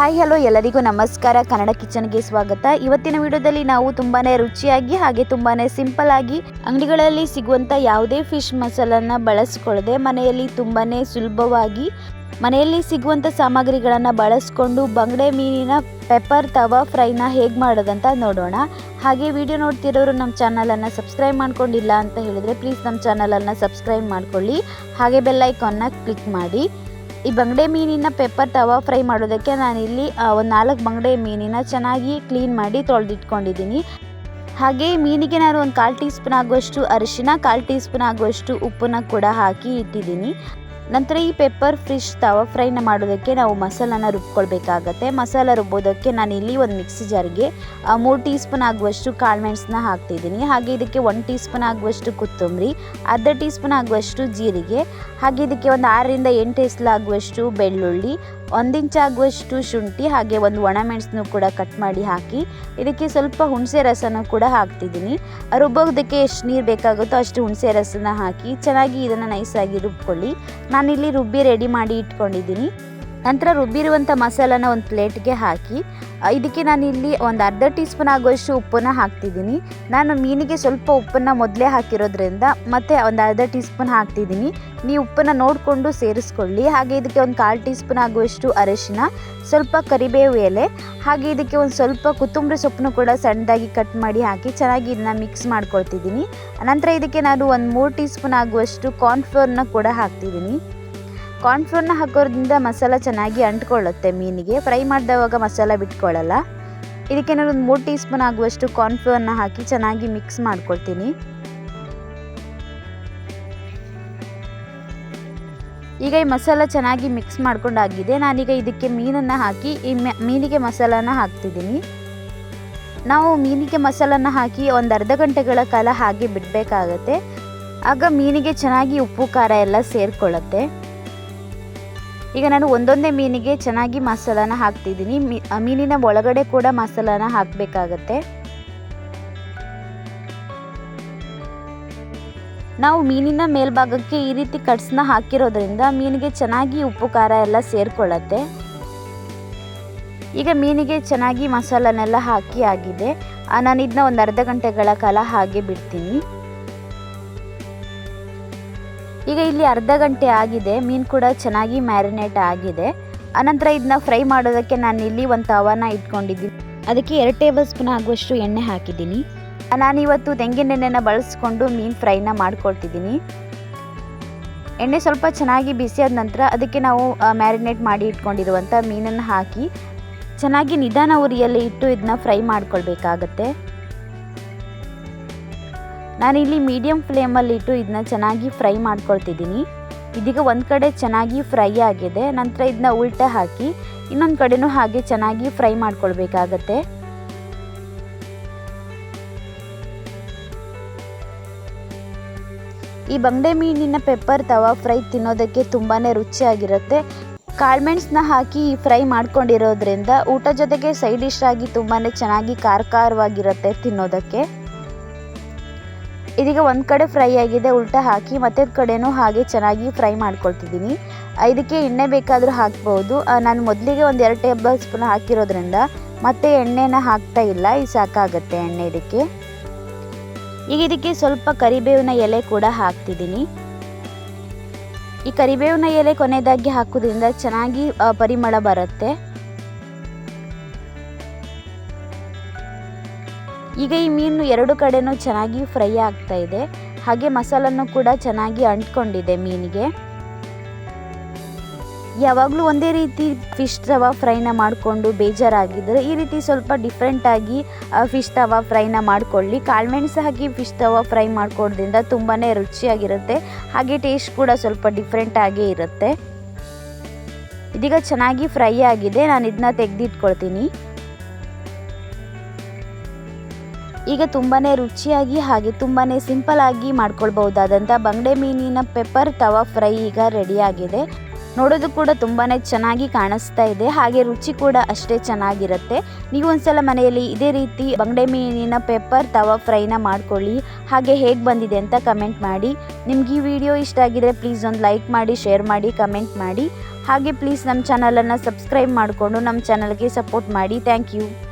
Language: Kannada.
ಹಾಯ್, ಹಲೋ, ಎಲ್ಲರಿಗೂ ನಮಸ್ಕಾರ. ಕನ್ನಡ ಕಿಚನ್ಗೆ ಸ್ವಾಗತ. ಇವತ್ತಿನ ವಿಡಿಯೋದಲ್ಲಿ ನಾವು ತುಂಬಾನೇ ರುಚಿಯಾಗಿ ಹಾಗೆ ತುಂಬಾನೇ ಸಿಂಪಲ್ ಆಗಿ ಅಂಗಡಿಗಳಲ್ಲಿ ಸಿಗುವಂತ ಯಾವುದೇ ಫಿಶ್ ಮಸಾಲನ್ನ ಬಳಸ್ಕೊಳ್ಳದೆ ಮನೆಯಲ್ಲಿ ತುಂಬಾನೇ ಸುಲಭವಾಗಿ ಮನೆಯಲ್ಲಿ ಸಿಗುವಂತ ಸಾಮಗ್ರಿಗಳನ್ನು ಬಳಸ್ಕೊಂಡು ಬಂಗಡೆ ಮೀನಿನ ಪೆಪ್ಪರ್ ತವಾ ಫ್ರೈನ ಹೇಗೆ ಮಾಡೋದಂತ ನೋಡೋಣ. ಹಾಗೆ ವಿಡಿಯೋ ನೋಡ್ತಿರೋರು ನಮ್ಮ ಚಾನಲನ್ನು ಸಬ್ಸ್ಕ್ರೈಬ್ ಮಾಡ್ಕೊಂಡಿಲ್ಲ ಅಂತ ಹೇಳಿದರೆ ಪ್ಲೀಸ್ ನಮ್ಮ ಚಾನಲನ್ನು ಸಬ್ಸ್ಕ್ರೈಬ್ ಮಾಡ್ಕೊಳ್ಳಿ. ಹಾಗೆ ಬೆಲ್ ಐಕಾನ್ನ ಕ್ಲಿಕ್ ಮಾಡಿ. ಈ ಬಂಗಡೆ ಮೀನಿನ ಪೆಪ್ಪರ್ ತವಾ ಫ್ರೈ ಮಾಡೋದಕ್ಕೆ ನಾನಿಲ್ಲಿ ಒಂದು ನಾಲ್ಕು ಬಂಗಡೆ ಮೀನಿನ ಚೆನ್ನಾಗಿ ಕ್ಲೀನ್ ಮಾಡಿ ತೊಳೆದಿಟ್ಕೊಂಡಿದ್ದೀನಿ. ಹಾಗೆ ಮೀನಿಗೆ ನಾನು ಒಂದು ಕಾಲು ಟೀ ಸ್ಪೂನ್ ಆಗುವಷ್ಟು ಅರಿಶಿನ, ಕಾಲು ಟೀ ಸ್ಪೂನ್ ಆಗುವಷ್ಟು ಉಪ್ಪನ್ನ ಕೂಡ ಹಾಕಿ ಇಟ್ಟಿದ್ದೀನಿ. ನಂತರ ಈ ಪೆಪ್ಪರ್ ಫಿಶ್ ತವ ಫ್ರೈನ ಮಾಡೋದಕ್ಕೆ ನಾವು ಮಸಾಲಾನ ರುಬ್ಕೊಳ್ಬೇಕಾಗತ್ತೆ. ಮಸಾಲ ರುಬ್ಬೋದಕ್ಕೆ ನಾನು ಇಲ್ಲಿ ಒಂದು ಮಿಕ್ಸಿ ಜಾರ್ಗೆ ಮೂರು ಟೀ ಸ್ಪೂನ್ ಆಗುವಷ್ಟು ಕಾಳು ಮೆಣಸನ್ನ ಹಾಕ್ತಿದ್ದೀನಿ. ಹಾಗೆ ಇದಕ್ಕೆ ಒಂದು ಟೀ ಸ್ಪೂನ್ ಆಗುವಷ್ಟು ಕೊತ್ತಂಬರಿ, ಅರ್ಧ ಟೀ ಸ್ಪೂನ್ ಆಗುವಷ್ಟು ಜೀರಿಗೆ, ಹಾಗೆ ಇದಕ್ಕೆ ಒಂದು ಆರರಿಂದ ಎಂಟು ಎಸ್ಲಾಗುವಷ್ಟು ಬೆಳ್ಳುಳ್ಳಿ ಒಂದು ಆಗುವಷ್ಟು ಶುಂಠಿ ಹಾಗೆ ಒಂದು ಒಣಮೆಣಸನ್ನು ಕೂಡ ಕಟ್ ಮಾಡಿ ಹಾಕಿ, ಇದಕ್ಕೆ ಸ್ವಲ್ಪ ಹುಣಸೆ ರಸನೂ ಕೂಡ ಹಾಕ್ತಿದ್ದೀನಿ. ರುಬ್ಬೋದಕ್ಕೆ ಎಷ್ಟು ನೀರು ಬೇಕಾಗುತ್ತೋ ಅಷ್ಟು ಹುಣಸೆ ರಸನ ಹಾಕಿ ಚೆನ್ನಾಗಿ ಇದನ್ನು ನೈಸಾಗಿ ರುಬ್ಕೊಳ್ಳಿ. ನಾನಿಲ್ಲಿ ರುಬ್ಬಿ ರೆಡಿ ಮಾಡಿ ಇಟ್ಕೊಂಡಿದ್ದೀನಿ. ನಂತರ ರುಬ್ಬಿರುವಂಥ ಮಸಾಲಾನ ಒಂದು ಪ್ಲೇಟ್ಗೆ ಹಾಕಿ ಇದಕ್ಕೆ ನಾನು ಇಲ್ಲಿ ಒಂದು ಅರ್ಧ ಟೀ ಸ್ಪೂನ್ ಆಗುವಷ್ಟು ಉಪ್ಪನ್ನು ಹಾಕ್ತಿದ್ದೀನಿ. ನಾನು ಮೀನಿಗೆ ಸ್ವಲ್ಪ ಉಪ್ಪನ್ನು ಮೊದಲೇ ಹಾಕಿರೋದ್ರಿಂದ ಮತ್ತೆ ಒಂದು ಅರ್ಧ ಟೀ ಸ್ಪೂನ್ ಹಾಕ್ತಿದ್ದೀನಿ. ನೀವು ಉಪ್ಪನ್ನು ನೋಡಿಕೊಂಡು ಸೇರಿಸ್ಕೊಳ್ಳಿ. ಹಾಗೆ ಇದಕ್ಕೆ ಒಂದು ಕಾಲು ಟೀ ಸ್ಪೂನ್ ಆಗುವಷ್ಟು ಅರಿಶಿನ, ಸ್ವಲ್ಪ ಕರಿಬೇವು ಎಲೆ, ಹಾಗೆ ಇದಕ್ಕೆ ಒಂದು ಸ್ವಲ್ಪ ಕೊತ್ತಂಬರಿ ಸೊಪ್ಪನ್ನು ಕೂಡ ಸಣ್ಣದಾಗಿ ಕಟ್ ಮಾಡಿ ಹಾಕಿ ಚೆನ್ನಾಗಿ ಇದನ್ನ ಮಿಕ್ಸ್ ಮಾಡ್ಕೊಳ್ತಿದ್ದೀನಿ. ನಂತರ ಇದಕ್ಕೆ ನಾನು ಒಂದು ಮೂರು ಟೀ ಸ್ಪೂನ್ ಆಗುವಷ್ಟು ಕಾರ್ನ್ಫ್ಲೋರ್ನ ಕೂಡ ಹಾಕ್ತಿದ್ದೀನಿ. ಕಾರ್ನ್ಫ್ಲೋರ್ನ ಹಾಕೋದ್ರಿಂದ ಮಸಾಲ ಚೆನ್ನಾಗಿ ಅಂಟ್ಕೊಳ್ಳುತ್ತೆ ಮೀನಿಗೆ. ಫ್ರೈ ಮಾಡಿದವಾಗ ಮಸಾಲ ಬಿಟ್ಕೊಳ್ಳಲ್ಲ. ಇದಕ್ಕೆ ನಾನು ಒಂದು ಮೂರು ಟೀ ಸ್ಪೂನ್ ಆಗುವಷ್ಟು ಕಾರ್ನ್ಫ್ಲೋರ್ನ ಹಾಕಿ ಚೆನ್ನಾಗಿ ಮಿಕ್ಸ್ ಮಾಡ್ಕೊಳ್ತೀನಿ. ಈಗ ಈ ಮಸಾಲ ಚೆನ್ನಾಗಿ ಮಿಕ್ಸ್ ಮಾಡ್ಕೊಂಡಾಗಿದೆ. ನಾನೀಗ ಇದಕ್ಕೆ ಮೀನನ್ನು ಹಾಕಿ, ಈ ಮೀನಿಗೆ ಮಸಾಲಾನ ಹಾಕ್ತಿದ್ದೀನಿ. ನಾವು ಮೀನಿಗೆ ಮಸಾಲಾನ ಹಾಕಿ ಒಂದು ಅರ್ಧ ಗಂಟೆಗಳ ಕಾಲ ಹಾಗೆ ಬಿಡಬೇಕಾಗತ್ತೆ. ಆಗ ಮೀನಿಗೆ ಚೆನ್ನಾಗಿ ಉಪ್ಪು, ಖಾರ ಎಲ್ಲ ಸೇರಿಕೊಳ್ಳುತ್ತೆ. ಈಗ ನಾನು ಒಂದೊಂದೇ ಮೀನಿಗೆ ಚೆನ್ನಾಗಿ ಮಸಾಲಾನ ಹಾಕ್ತಿದ್ದೀನಿ. ಮೀನಿನ ಒಳಗಡೆ ಕೂಡ ಮಸಾಲಾನ ಹಾಕಬೇಕಾಗತ್ತೆ. ನಾವು ಮೀನಿನ ಮೇಲ್ಭಾಗಕ್ಕೆ ಈ ರೀತಿ ಕಟ್ಸ್ನ ಹಾಕಿರೋದ್ರಿಂದ ಮೀನಿಗೆ ಚೆನ್ನಾಗಿ ಉಪ್ಪು, ಖಾರ ಎಲ್ಲ ಸೇರಿಕೊಳ್ಳುತ್ತೆ. ಈಗ ಮೀನಿಗೆ ಚೆನ್ನಾಗಿ ಮಸಾಲನೆಲ್ಲ ಹಾಕಿ ಆಗಿದೆ. ನಾನು ಇದನ್ನ ಒಂದು ಅರ್ಧ ಗಂಟೆಗಳ ಕಾಲ ಹಾಗೆ ಬಿಡ್ತೀನಿ. ಈಗ ಇಲ್ಲಿ ಅರ್ಧ ಗಂಟೆ ಆಗಿದೆ ಮೀನು ಕೂಡ ಚೆನ್ನಾಗಿ ಮ್ಯಾರಿನೇಟ್ ಆಗಿದೆ. ಅನಂತರ ಇದನ್ನ ಫ್ರೈ ಮಾಡೋದಕ್ಕೆ ನಾನು ಇಲ್ಲಿ ಒಂದು ತವಾನ ಇಟ್ಕೊಂಡಿದ್ದೀನಿ. ಅದಕ್ಕೆ ಎರಡು ಟೇಬಲ್ ಸ್ಪೂನ್ ಆಗುವಷ್ಟು ಎಣ್ಣೆ ಹಾಕಿದ್ದೀನಿ. ನಾನಿವತ್ತು ತೆಂಗಿನೆಣ್ಣೆನ ಬಳಸ್ಕೊಂಡು ಮೀನು ಫ್ರೈನ ಮಾಡ್ಕೊಳ್ತಿದ್ದೀನಿ. ಎಣ್ಣೆ ಸ್ವಲ್ಪ ಚೆನ್ನಾಗಿ ಬಿಸಿಯಾದ ನಂತರ ಅದಕ್ಕೆ ನಾವು ಮ್ಯಾರಿನೇಟ್ ಮಾಡಿ ಇಟ್ಕೊಂಡಿರುವಂಥ ಮೀನನ್ನು ಹಾಕಿ ಚೆನ್ನಾಗಿ ನಿಧಾನ ಉರಿಯಲ್ಲಿ ಇಟ್ಟು ಇದನ್ನ ಫ್ರೈ ಮಾಡ್ಕೊಳ್ಬೇಕಾಗತ್ತೆ. ನಾನಿಲ್ಲಿ ಮೀಡಿಯಮ್ ಫ್ಲೇಮಲ್ಲಿ ಇಟ್ಟು ಇದನ್ನ ಚೆನ್ನಾಗಿ ಫ್ರೈ ಮಾಡ್ಕೊಳ್ತಿದ್ದೀನಿ. ಇದೀಗ ಒಂದು ಕಡೆ ಚೆನ್ನಾಗಿ ಫ್ರೈ ಆಗಿದೆ, ನಂತರ ಇದನ್ನ ಉಲ್ಟೆ ಹಾಕಿ ಇನ್ನೊಂದು ಕಡೆನೂ ಹಾಗೆ ಚೆನ್ನಾಗಿ ಫ್ರೈ ಮಾಡ್ಕೊಳ್ಬೇಕಾಗತ್ತೆ. ಈ ಬಂಗಡೆ ಮೀನಿನ ಪೆಪ್ಪರ್ ತವಾ ಫ್ರೈ ತಿನ್ನೋದಕ್ಕೆ ತುಂಬಾ ರುಚಿಯಾಗಿರುತ್ತೆ. ಕಾಳುಮೆಣ್ಸನ್ನ ಹಾಕಿ ಫ್ರೈ ಮಾಡ್ಕೊಂಡಿರೋದ್ರಿಂದ ಊಟ ಜೊತೆಗೆ ಸೈಡ್ ಡಿಶ್ ಆಗಿ ತುಂಬಾ ಚೆನ್ನಾಗಿ ಖಾರ ಖಾರವಾಗಿರುತ್ತೆ ತಿನ್ನೋದಕ್ಕೆ. ಇದೀಗ ಒಂದು ಕಡೆ ಫ್ರೈ ಆಗಿದೆ, ಉಲ್ಟ ಹಾಕಿ ಮತ್ತೆ ಕಡೆನೂ ಹಾಗೆ ಚೆನ್ನಾಗಿ ಫ್ರೈ ಮಾಡ್ಕೊಳ್ತಿದ್ದೀನಿ. ಇದಕ್ಕೆ ಎಣ್ಣೆ ಬೇಕಾದರೂ ಹಾಕ್ಬೋದು. ನಾನು ಮೊದಲಿಗೆ ಒಂದು ಎರಡು ಟೇಬಲ್ ಸ್ಪೂನ್ ಹಾಕಿರೋದ್ರಿಂದ ಮತ್ತೆ ಎಣ್ಣೆನ ಹಾಕ್ತಾ ಇಲ್ಲ ಈ ಸಾಕಾಗುತ್ತೆ ಎಣ್ಣೆ ಇದಕ್ಕೆ. ಈಗ ಇದಕ್ಕೆ ಸ್ವಲ್ಪ ಕರಿಬೇವಿನ ಎಲೆ ಕೂಡ ಹಾಕ್ತಿದ್ದೀನಿ. ಈ ಕರಿಬೇವಿನ ಎಲೆ ಕೊನೆಯದಾಗಿ ಹಾಕೋದ್ರಿಂದ ಚೆನ್ನಾಗಿ ಪರಿಮಳ ಬರುತ್ತೆ. ಈಗ ಈ ಮೀನು ಎರಡು ಕಡೆನೂ ಚೆನ್ನಾಗಿ ಫ್ರೈ ಆಗ್ತಾ ಇದೆ. ಹಾಗೆ ಮಸಾಲನ್ನು ಕೂಡ ಚೆನ್ನಾಗಿ ಅಂಟ್ಕೊಂಡಿದೆ ಮೀನಿಗೆ. ಯಾವಾಗಲೂ ಒಂದೇ ರೀತಿ ಫಿಶ್ ತವಾ ಫ್ರೈನ ಮಾಡಿಕೊಂಡು ಬೇಜಾರಾಗಿದ್ದರೆ ಈ ರೀತಿ ಸ್ವಲ್ಪ ಡಿಫ್ರೆಂಟಾಗಿ ಫಿಶ್ ತವಾ ಫ್ರೈನ ಮಾಡ್ಕೊಳ್ಳಿ. ಕಾಳುಮೆಣಸು ಹಾಕಿ ಫಿಶ್ ತವಾ ಫ್ರೈ ಮಾಡಿಕೊಡೋದ್ರಿಂದ ತುಂಬಾ ರುಚಿಯಾಗಿರುತ್ತೆ. ಹಾಗೆ ಟೇಸ್ಟ್ ಕೂಡ ಸ್ವಲ್ಪ ಡಿಫ್ರೆಂಟಾಗೇ ಇರುತ್ತೆ. ಇದೀಗ ಚೆನ್ನಾಗಿ ಫ್ರೈ ಆಗಿದೆ. ನಾನು ಇದನ್ನ ತೆಗೆದಿಟ್ಕೊಳ್ತೀನಿ. ಈಗ ತುಂಬಾ ರುಚಿಯಾಗಿ ಹಾಗೆ ತುಂಬಾ ಸಿಂಪಲ್ ಆಗಿ ಮಾಡ್ಕೊಳ್ಬಹುದಾದಂಥ ಬಂಗಡೆ ಮೀನಿನ ಪೆಪ್ಪರ್ ತವಾ ಫ್ರೈ ಈಗ ರೆಡಿಯಾಗಿದೆ ನೋಡೋದು ಕೂಡ ತುಂಬಾ ಚೆನ್ನಾಗಿ ಕಾಣಿಸ್ತಾ ಇದೆ. ಹಾಗೆ ರುಚಿ ಕೂಡ ಅಷ್ಟೇ ಚೆನ್ನಾಗಿರುತ್ತೆ. ನೀವು ಒಂದ್ಸಲ ಮನೆಯಲ್ಲಿ ಇದೇ ರೀತಿ ಬಂಗಡೆ ಮೀನಿನ ಪೆಪ್ಪರ್ ತವಾ ಫ್ರೈನ ಮಾಡ್ಕೊಳ್ಳಿ. ಹಾಗೆ ಹೇಗೆ ಬಂದಿದೆ ಅಂತ ಕಮೆಂಟ್ ಮಾಡಿ. ನಿಮ್ಗೆ ಈ ವಿಡಿಯೋ ಇಷ್ಟ ಆಗಿದ್ರೆ ಪ್ಲೀಸ್ ಒಂದು ಲೈಕ್ ಮಾಡಿ ಶೇರ್ ಮಾಡಿ ಕಮೆಂಟ್ ಮಾಡಿ. ಹಾಗೆ ಪ್ಲೀಸ್ ನಮ್ಮ ಚಾನಲನ್ನು ಸಬ್ಸ್ಕ್ರೈಬ್ ಮಾಡಿಕೊಂಡು ನಮ್ಮ ಚಾನಲ್ಗೆ ಸಪೋರ್ಟ್ ಮಾಡಿ. Thank you